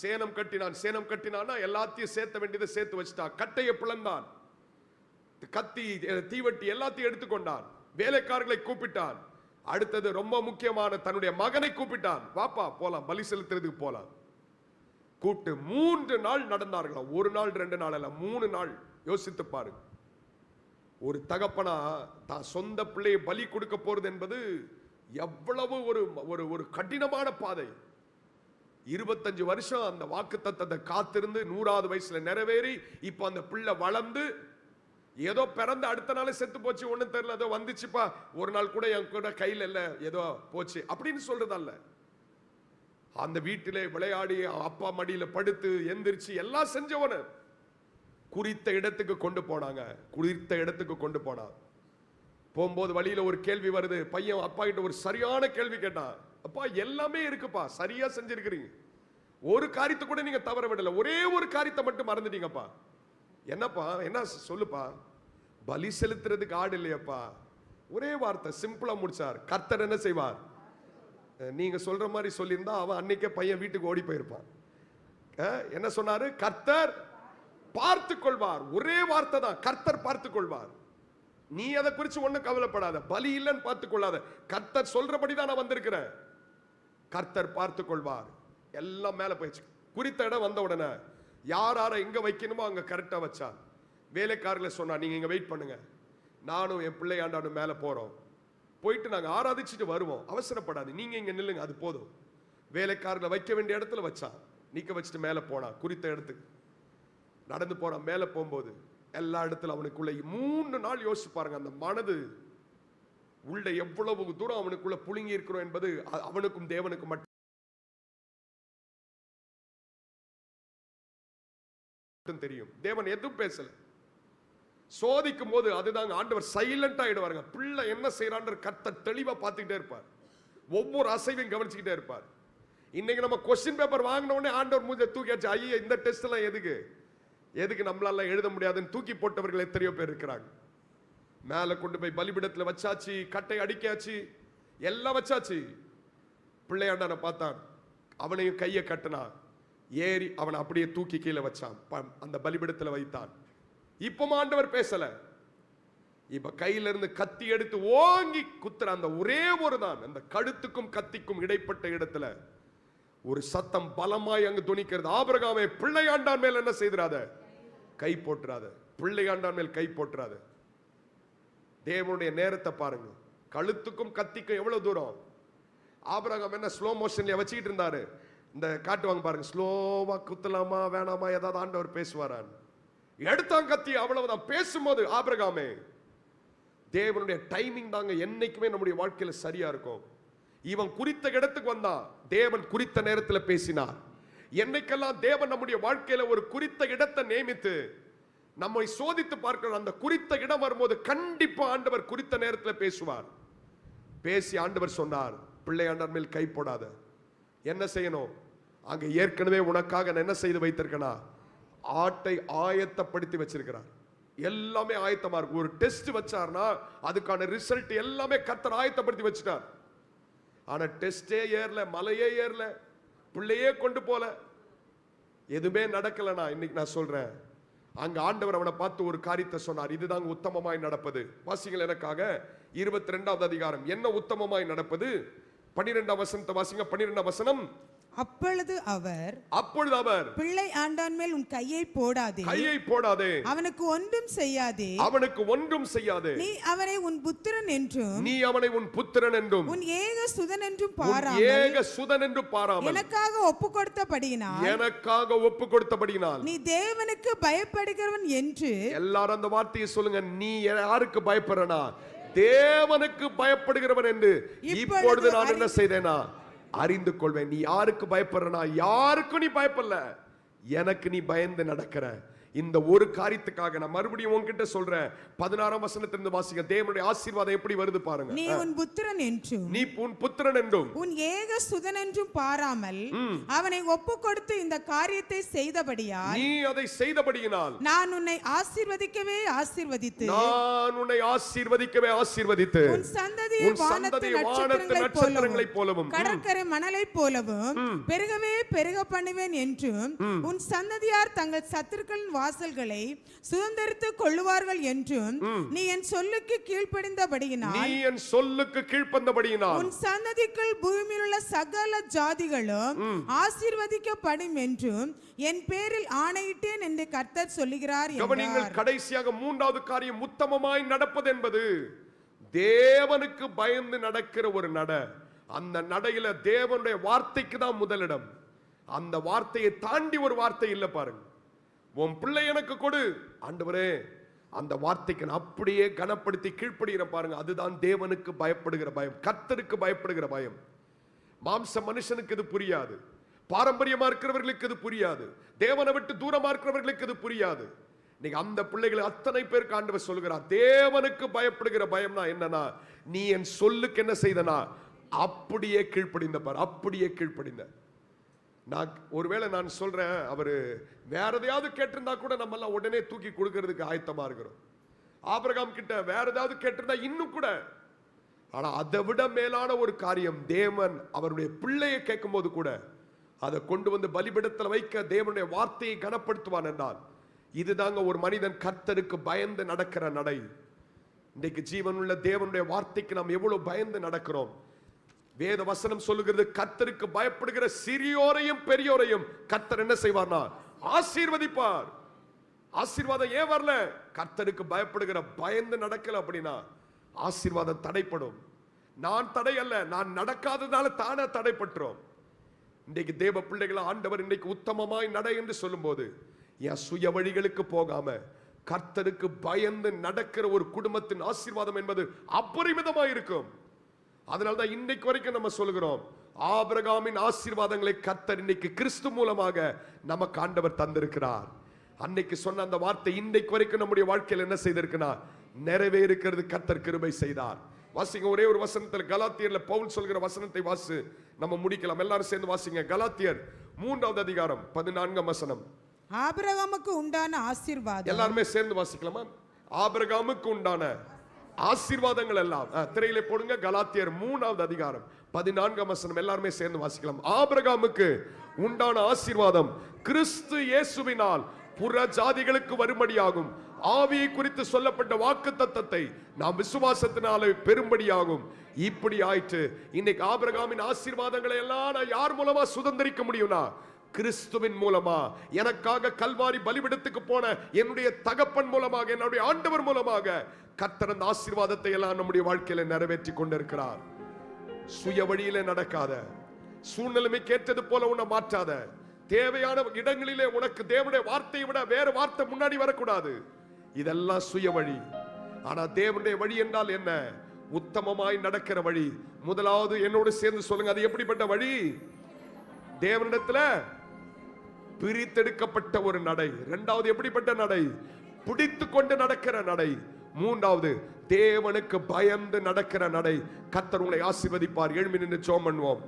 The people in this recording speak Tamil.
சேனம் கட்டினான் சேனம் கட்டினான்னா எல்லாத்தையும் சேர்த்த வேண்டியதை சேர்த்து வச்சுட்டான். கட்டையை பிளந்தான். கத்தி தீவட்டி எல்லாத்தையும் எடுத்துக்கொண்டான். வேலைக்காரர்களை கூப்பிட்டான். அடுத்தது ரொம்ப முக்கியமான தன்னுடைய மகனை கூப்பிட்டான். வாப்பா போலாம் பலி செலுத்துறதுக்கு போலாம். கூப்பிட்டு மூன்று நாள் நடந்தார்களாம் ஒரு நாள் ரெண்டு நாள் அல்ல மூணு நாள். யோசித்து பாருங்க ஒரு தகப்பனா தான் சொந்த பிள்ளையை பலி கொடுக்க போறது என்பது எவ்வளவு ஒரு ஒரு ஒரு கடினமான பாதை. இருபத்தஞ்சு வருஷம் அந்த வாக்கு தத்தத்தை காத்திருந்து நூறாவது வயசுல நிறைவேறி இப்போ அந்த பிள்ளை வளர்ந்து ஏதோ பிறந்த அடுத்த நாளே செத்து போச்சு ஒண்ணும் தெரியல ஏதோ வந்துச்சுப்பா ஒரு நாள் கூட என் கூட கையில் இல்ல ஏதோ போச்சு அப்படின்னு சொல்றதல்ல. அந்த வீட்டிலே விளையாடி அப்பா மடியில படுத்து எந்திரிச்சு எல்லாம் செஞ்சவன. குறித்த இடத்துக்கு கொண்டு போனாங்க குறித்த இடத்துக்கு கொண்டு போனான். போகும்போது வழியில ஒரு கேள்வி வருது பையன் அப்பா கிட்ட ஒரு சரியான கேள்வி கேட்டான். அப்பா எல்லாமே இருக்குப்பா. சரியா செஞ்சிருக்கிறீங்க. ஒரு காரியத்தை கூட நீங்க தவற விடல. ஒரே ஒரு காரியத்தை மட்டும் மறந்துட்டீங்கப்பா. என்னப்பா என்ன சொல்லுப்பா. பலி செலுத்துறதுக்கு ஆடு இல்லையப்பா. ஒரே வார்த்தை சிம்பிளா முடிச்சார். கர்த்தர் என்ன செய்வார்? நீங்க சொல்ற மாதிரி சொல்லியிருந்தா அவன் அன்னைக்கே பையன் வீட்டுக்கு ஓடி போயிருப்பான். அஹ் என்ன சொன்னாரு? கர்த்தர் பார்த்து கொள்வார். ஒரே வார்த்தை தான். கர்த்தர் பார்த்து கொள்வார். நீ அதை குறித்து ஒன்றும் கவலைப்படாத. பலி இல்லைன்னு பார்த்து கொள்ளாத. கர்த்தர் சொல்றபடி தான் நான் வந்திருக்கிறேன். கர்த்தர் பார்த்து கொள்வார் எல்லாம் மேலே போயிடுச்சு. குறித்த இடம் வந்த உடனே யார் யாரை எங்கே வைக்கணுமோ அங்கே கரெக்டாக வச்சார். வேலைக்காரர்களை சொன்னா நீங்கள் இங்கே வெயிட் பண்ணுங்க. நானும் என் பிள்ளையாண்டானும் மேலே போகிறோம். போயிட்டு நாங்கள் ஆராதிச்சுட்டு வருவோம். அவசரப்படாது. நீங்கள் இங்கே நில்லுங்க அது போதும். வேலைக்காரர்களை வைக்க வேண்டிய இடத்துல வச்சான் நிற்க வச்சுட்டு மேலே போனான் குறித்த இடத்துக்கு. நடந்து போகிறான். மேலே போகும்போது எல்லா இடத்துல அவனுக்குள்ளே மூணு நாள் யோசிச்சு பாருங்க. அந்த மனது உள்ள எவ்வளவு தூரம் அவனுக்குள்ள புழுங்கி இருக்கிறோம் என்பது அவனுக்கும் தேவனுக்கும் மட்டும் தெரியும். தேவன் எதுவும் பேசல. சோதிக்கும் போது அதுதாங்க ஆண்டவர் சைலண்ட் ஆயிடுவாருங்க. பிள்ளை என்ன செய்யறான்ற கத்த தெளிவா பார்த்துக்கிட்டே இருப்பார். ஒவ்வொரு அசைவையும் கவனிச்சுக்கிட்டே இருப்பார். இன்னைக்கு நம்ம கொஸ்டின் பேப்பர் வாங்கின உடனே ஆண்டவர் மூஞ்ச தூக்கியாச்சு ஐயா இந்த டெஸ்ட் எல்லாம் எதுக்கு? எதுக்கு நம்மளால எழுத முடியாதுன்னு தூக்கி போட்டவர்கள் எத்தனையோ பேர் இருக்கிறாங்க. மேல கொண்டு போய் பலிபிடத்துல வச்சாச்சு கட்டை அடிக்காச்சு எல்லாம் வச்சாச்சு. பிள்ளையாண்டான பார்த்தான். அவனையும் கையை கட்டினான் ஏறி அவனை அப்படியே தூக்கி கீழே வச்சான். ப- அந்த பலிபிடத்துல வைத்தான். இப்போ ஆண்டவர் பேசலை. இப்ப கையில இருந்து கத்தி எடுத்து ஓங்கி குத்துற அந்த ஒரே ஒரு தான். அந்த கழுத்துக்கும் கத்திக்கும் இடைப்பட்ட இடத்துல ஒரு சத்தம் பலமாய் அங்கு துணிக்கிறது. ஆபரகாமே பிள்ளையாண்டான் மேல் என்ன செய்திராத? கை போட்டுறாத. பிள்ளையாண்டான் மேல் கை போட்டுறாத. தேவனுடைய நேரத்தை பாருங்க. கழுத்துக்கும் கத்திக்கும் எவ்வளவு தூரம்? ஆபரகம் என்ன ஸ்லோ மோஷன்ல வச்சுக்கிட்டு இருந்தாரு. இந்த காட்டுவாங்க பாருங்க. ஸ்லோவா குத்தலாமா வேணாமா ஏதாவது ஆண்டவர் பேசுவாரான். எடுத்தான் கத்தி அவ்வளவுதான். பேசும்போது ஆபிரகாமே தேவனுடைய டைமிங் தாங்க என்னைக்குமே நம்முடைய வாழ்க்கையில சரியா இருக்கும். இவன் குறித்த இடத்துக்கு வந்தான் தேவன் குறித்த நேரத்துல பேசினார். என்னைக்கெல்லாம் தேவன் நம்முடைய வாழ்க்கையில ஒரு குறித்த இடத்தை நியமித்து நம்மை சோதித்து பார்க்கணும் அந்த குறித்த இடம் வரும்போது கண்டிப்பா ஆண்டவர் குறித்த நேரத்தில் பேசுவார். பேசி ஆண்டவர் சொன்னார் பிள்ளையாண்டவர் மேல் கை போடாத. என்ன செய்யணும்? அங்கே ஏற்கனவே உனக்காக நான் என்ன செய்து வைத்திருக்கனா? ஆட்டை ஆயத்தப்படுத்தி வச்சிருக்கிறார். எல்லாமே ஆயத்தமா இருக்கு ஒரு டெஸ்ட் வச்சார்னா அதுக்கான ரிசல்ட் எல்லாமே கத்தர் ஆயத்தப்படுத்தி வச்சுட்டார். ஆனா டெஸ்டே ஏறல மலையே ஏறல பிள்ளையே கொண்டு போல. எதுவுமே நடக்கலனா இன்னைக்கு நான் சொல்றேன். அங்க ஆண்டவர் அவனை பார்த்து ஒரு காரியத்தை சொன்னார். இதுதான் உத்தமமாய் நடப்பது. வாசிங்கள் எனக்காக இருபத்தி ரெண்டாவது அதிகாரம். என்ன உத்தமமாய் நடப்பது? பன்னிரெண்டாம் வசனத்தை வாசிங்க. பன்னிரெண்டாம் வசனம். அப்பொழுது அவர் அப்பொழுது அவர் பிள்ளை ஆண்டான் மேல் உன் கையை போடாதே. கையை போடாதே. அவனுக்கு ஒன்றும் செய்யாதே. அவனுக்கு ஒன்றும் செய்யாதே. நீ அவனை உன் புத்திரன் என்றும் நீ அவனை உன் புத்திரன் என்றும் உன் ஏக சுதன் என்றும் பாராமல் ஏக சுதன் என்று பாராமல் எனக்காக ஒப்பு கொடுத்தபடியினால் எனக்காக ஒப்பு கொடுத்தபடியினால் நீ தேவனுக்கு பயப்படுகிறவன் என்று எல்லாரும் அந்த வார்த்தையை சொல்லுங்க. நீ யாருக்கு பயப்படுறனா? தேவனுக்கு பயப்படுகிறவன் என்று இப்பொழுது நான் என்ன செய்தேனா? அறிந்து கொள்வேன். நீ யாருக்கு பயப்படுறனா? யாருக்கும் நீ பயப்படல. எனக்கு நீ பயந்து நடக்கிற. இந்த ஒரு காரியத்துக்காக நான் மறுபடியும் உன்கிட்ட சொல்றேன். பதினாறாம் வசனத்திலிருந்து வாசிங்க. தேவனுடைய ஆசீர்வாதம் எப்படி வருது பாருங்க. நீ உன் புத்திரன் என்றும் நீ உன் புத்திரன் என்றும். உன் ஏக சுதன் என்றும் பாராமல் அவனை ஒப்பு கொடுத்து இந்த காரியத்தை செய்தபடியால் நீ அதை செய்தபடியினால் நான் உன்னை ஆசீர்வதிக்கவே ஆசீர்வதித்து நான் உன்னை ஆசீர்வதிக்கவே ஆசீர்வதித்து உன் சந்ததியை வானத்து நட்சத்திரங்களைப் போலவும் கடற்கரை மணலைப் போலவும் பெருகவே பெருக பண்ணுவேன் என்றும் உன் சந்ததியார் தங்கள் சத்துருக்களின் வாசல்களை சுதந்திரித்துக் கொள்ளுவார்கள் என்றும் நீ என் சொல்லுக்கு கீழ்ப்படிந்தபடியினால் நீ என் சொல்லுக்கு கீழ்ப்பந்தபடியினால் உன் சந்ததிக்குள் பூமியில் உள்ள சகல ஜாதிகளும் ஆசீர்வதிக்கப்படும் என்றும் என் பேரில் ஆணையிட்டேன் என்று கர்த்தர் சொல்லுகிறார் கவனிங்கள். கடைசியாக மூன்றாவது காரியம் உத்தமமாய் நடப்பது என்பது. தேவனுக்கு பயந்து நடக்கிற ஒரு நட. அந்த நடையில தேவனுடைய வார்த்தைக்கு தான் முதலிடம். அந்த வார்த்தையை தாண்டி ஒரு வார்த்தை இல்ல பாருங்க. உன் பிள்ளை எனக்கு கொடு. ஆண்டவரே அந்த வார்த்தைக்கு நான் அப்படியே கனப்படுத்தி கீழ்ப்படுகிற பாருங்க. அதுதான் தேவனுக்கு பயப்படுகிற பயம் கத்தருக்கு பயப்படுகிற பயம். மாம்ச மனுஷனுக்கு இது புரியாது. பாரம்பரியமா இருக்கிறவர்களுக்கு இது புரியாது. தேவனை விட்டு தூரமா இருக்கிறவர்களுக்கு இது புரியாது. நீங்க அந்த பிள்ளைகளை அத்தனை பேருக்கு ஆண்டவர் சொல்கிறார் தேவனுக்கு பயப்படுகிற பயம்னா என்னன்னா நீ என் சொல்லுக்கு என்ன செய்தனா? அப்படியே கீழ்ப்படிந்த பார் அப்படியே கீழ்ப்படிந்த. நான் ஒருவேளை நான் சொல்கிறேன் அவர் வேற எதையாவது கேட்டிருந்தா கூட நம்மெல்லாம் உடனே தூக்கி கொடுக்கறதுக்கு ஆயத்தமாக இருக்கிறோம். ஆபிரகாம் கிட்ட வேற ஏதாவது கேட்டிருந்தா இன்னும் கூட. ஆனால் அதை விட மேலான ஒரு காரியம் தேவன் அவருடைய பிள்ளையை கேட்கும்போது கூட அதை கொண்டு வந்து பலிபிடத்தில் வைக்க தேவனுடைய வார்த்தையை கனப்படுத்துவான் என்றால் இதுதாங்க ஒரு மனிதன் கர்த்தருக்கு பயந்து நடக்கிற நடை. இன்றைக்கு ஜீவனுள்ள தேவனுடைய வார்த்தைக்கு நாம் எவ்வளோ பயந்து நடக்கிறோம்? வேத வசனம் சொல்லுகிறது கர்த்தருக்கு பயப்படுகிற சிறியோரையும் பெரியோரையும் கர்த்தர் என்ன செய்வார்னா ஆசீர்வதிப்பார். ஆசீர்வாதம் ஏன் வரல? கர்த்தருக்கு பயப்படுகிற பயந்து நடக்கல அப்படின்னா ஆசீர்வாதம் தடைப்படும். நான் தடை அல்ல நான் நடக்காததால தானே தடைப்பட்டுரும் இன்றைக்கு தேவ பிள்ளைகளை ஆண்டவர் இன்னைக்கு உத்தமமாய் நட என்று சொல்லும்போது என் சுய வழிகளுக்கு போகாம கர்த்தருக்கு பயந்து நடக்கிற ஒரு குடும்பத்தின் ஆசீர்வாதம் என்பது அபரிமிதமாய் இருக்கும் அதனால தான் இன்னைக்கு வரைக்கும் நம்ம சொல்கிறோம் ஆபிரகாமின் ஆசீர்வாதங்களை கர்த்தர் இன்னைக்கு கிறிஸ்து மூலமாக நமக்கு ஆண்டவர் தந்திருக்கிறார். அன்னைக்கு சொன்ன அந்த வார்த்தை இன்னைக்கு வரைக்கும் நம்முடைய வாழ்க்கையில் என்ன செய்திருக்குன்னா நிறைவேறுக்கிறது கர்த்தர் கிருபை செய்தார். வாசிங்க ஒரே ஒரு வசனத்தில் கலாத்தியர்ல பவுல் சொல்கிற வசனத்தை வாசி நம்ம முடிக்கலாம். எல்லாரும் சேர்ந்து வாசிங்க. கலாத்தியர் மூன்றாவது அதிகாரம் பதினான்காம் வசனம். ஆபிரகாமுக்கு உண்டான ஆசீர்வாதம். எல்லாருமே சேர்ந்து வாசிக்கலாமா? ஆபிரகாமுக்கு உண்டான ஆசீர்வாதங்கள் எல்லாம் திரையில திரையிலே போடுங்க. கலாத்தியர் மூணாவது அதிகாரம் பதினான்காம் வசனம். எல்லாருமே சேர்ந்து வாசிக்கலாம். ஆபிரகாமுக்கு உண்டான ஆசீர்வாதம் கிறிஸ்து இயேசுவினால் புற ஜாதிகளுக்கு வரும்படியாகும். ஆவியை குறித்து சொல்லப்பட்ட வாக்கு தத்தத்தை நாம் விசுவாசத்தினாலே பெரும்படியாகும் இப்படி ஆயிற்று. இன்னைக்கு ஆபிரகாமின் ஆசீர்வாதங்களை எல்லாம் நான் யார் மூலமா சுதந்திரிக்க முடியும்னா கிறிஸ்துவின் மூலமா எனக்காக கல்வாரி பலிபிடத்துக்கு போன என்னுடைய தகப்பன் மூலமாக என்னுடைய ஆண்டவர் மூலமாக கத்தர் அந்த ஆசீர்வாதத்தை எல்லாம் நம்முடைய வாழ்க்கையில நிறைவேற்றி கொண்டிருக்கிறார். சுய வழியிலே நடக்காத சூழ்நிலைமை கேட்டது போல உன்னை மாற்றாத தேவையான இடங்களிலே உனக்கு தேவனுடைய வார்த்தையை விட வேற வார்த்தை முன்னாடி வரக்கூடாது. இதெல்லாம் சுய வழி. ஆனா தேவனுடைய வழி என்றால் என்ன? உத்தமமாய் நடக்கிற வழி. முதலாவது என்னோடு சேர்ந்து சொல்லுங்க அது எப்படிப்பட்ட வழி? தேவனிடத்துல பிரித்தெடுக்கப்பட்ட ஒரு நடை. இரண்டாவது எப்படிப்பட்ட நடை? பிடித்து கொண்டு நடக்கிற நடை. மூன்றாவது தேவனுக்கு பயந்து நடக்கிற நடை. கத்தர் உங்களை ஆசிர்வதிப்பார். எழுமி நின்று சோம் பண்ணுவோம்.